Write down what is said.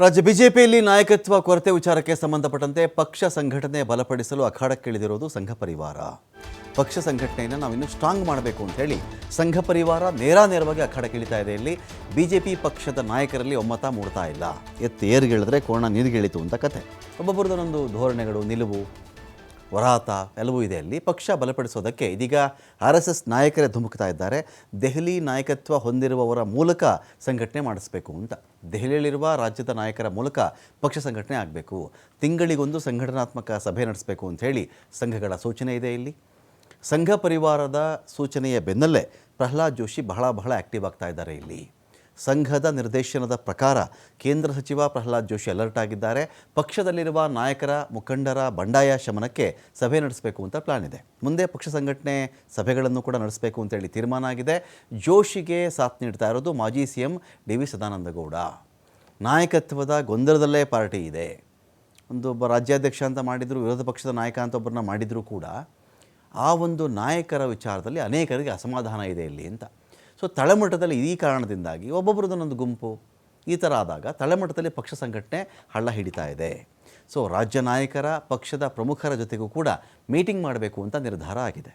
ರಾಜ್ಯ ಬಿಜೆಪಿಯಲ್ಲಿ ನಾಯಕತ್ವ ಕೊರತೆ ವಿಚಾರಕ್ಕೆ ಸಂಬಂಧಪಟ್ಟಂತೆ ಪಕ್ಷ ಸಂಘಟನೆ ಬಲಪಡಿಸಲು ಅಖಾಡಕ್ಕಿಳಿದಿರೋದು ಸಂಘ ಪರಿವಾರ. ಪಕ್ಷ ಸಂಘಟನೆಯನ್ನು ನಾವಿನ್ನೂ ಸ್ಟ್ರಾಂಗ್ ಮಾಡಬೇಕು ಅಂತ ಹೇಳಿ ಸಂಘ ಪರಿವಾರ ನೇರ ನೇರವಾಗಿ ಅಖಾಡಕ್ಕಿಳಿತಾ ಇದೆ. ಇಲ್ಲಿ ಬಿಜೆಪಿ ಪಕ್ಷದ ನಾಯಕರಲ್ಲಿ ಒಮ್ಮತ ಮೂಡ್ತಾ ಇಲ್ಲ. ಎತ್ತು ಏರ್ಗಿಳಿದ್ರೆ ಕೋಣ ನೀರ್ಗಿಳಿತು ಅಂತ ಕತೆ. ಒಬ್ಬೊಬ್ಬರದೊಂದು ಧೋರಣೆಗಳು, ನಿಲುವು ವರಾತ ಎಲ್ಲವೂ ಇದೆ ಅಲ್ಲಿ. ಪಕ್ಷ ಬಲಪಡಿಸೋದಕ್ಕೆ ಇದೀಗ ಆರ್ ಎಸ್ ಎಸ್ ನಾಯಕರೇ ಧುಮುಕ್ತಾ ಇದ್ದಾರೆ. ದೆಹಲಿ ನಾಯಕತ್ವ ಹೊಂದಿರುವವರ ಮೂಲಕ ಸಂಘಟನೆ ಮಾಡಿಸ್ಬೇಕು ಅಂತ. ದೆಹಲಿಯಲ್ಲಿರುವ ರಾಜ್ಯದ ನಾಯಕರ ಮೂಲಕ ಪಕ್ಷ ಸಂಘಟನೆ ಆಗಬೇಕು. ತಿಂಗಳಿಗೊಂದು ಸಂಘಟನಾತ್ಮಕ ಸಭೆ ನಡೆಸಬೇಕು ಅಂತ ಹೇಳಿ ಸಂಘಗಳ ಸೂಚನೆ ಇದೆ ಇಲ್ಲಿ. ಸಂಘ ಪರಿವಾರದ ಸೂಚನೆಯ ಬೆನ್ನಲ್ಲೇ ಪ್ರಹ್ಲಾದ್ ಜೋಶಿ ಬಹಳ ಬಹಳ ಆ್ಯಕ್ಟಿವ್ ಆಗ್ತಾ ಇದ್ದಾರೆ ಇಲ್ಲಿ. ಸಂಘದ ನಿರ್ದೇಶನದ ಪ್ರಕಾರ ಕೇಂದ್ರ ಸಚಿವ ಪ್ರಹ್ಲಾದ್ ಜೋಶಿ ಅಲರ್ಟ್ ಆಗಿದ್ದಾರೆ. ಪಕ್ಷದಲ್ಲಿರುವ ನಾಯಕರ ಮುಖಂಡರ ಬಂಡಾಯ ಶಮನಕ್ಕೆ ಸಭೆ ನಡೆಸಬೇಕು ಅಂತ ಪ್ಲಾನ್ ಇದೆ. ಮುಂದೆ ಪಕ್ಷ ಸಂಘಟನೆ ಸಭೆಗಳನ್ನು ಕೂಡ ನಡೆಸಬೇಕು ಅಂತೇಳಿ ತೀರ್ಮಾನ ಆಗಿದೆ. ಜೋಶಿಗೆ ಸಾಥ್ ನೀಡ್ತಾ ಇರೋದು ಮಾಜಿ C M D V Sadananda Gowda. ನಾಯಕತ್ವದ ಗೊಂದಲದಲ್ಲೇ ಪಾರ್ಟಿ ಇದೆ. ಒಂದು ಒಬ್ಬ ರಾಜ್ಯಾಧ್ಯಕ್ಷ ಅಂತ ಮಾಡಿದರು, ವಿರೋಧ ಪಕ್ಷದ ನಾಯಕ ಅಂತ ಒಬ್ಬರನ್ನ ಮಾಡಿದರೂ ಕೂಡ ಆ ಒಂದು ನಾಯಕರ ವಿಚಾರದಲ್ಲಿ ಅನೇಕರಿಗೆ ಅಸಮಾಧಾನ ಇದೆ ಇಲ್ಲಿ ಅಂತ. ಸೊ ತಳಮಟ್ಟದಲ್ಲಿ ಈ ಕಾರಣದಿಂದಾಗಿ ಒಬ್ಬೊಬ್ಬರದನ್ನೊಂದು ಗುಂಪು ಈ ಥರ ಆದಾಗ ತಳಮಟ್ಟದಲ್ಲಿ ಪಕ್ಷ ಸಂಘಟನೆ ಹಳ್ಳ ಹಿಡಿತಾ ಇದೆ. ಸೊ ರಾಜ್ಯ ನಾಯಕರ ಪಕ್ಷದ ಪ್ರಮುಖರ ಜೊತೆಗೂ ಕೂಡ ಮೀಟಿಂಗ್ ಮಾಡಬೇಕು ಅಂತ ನಿರ್ಧಾರ ಆಗಿದೆ.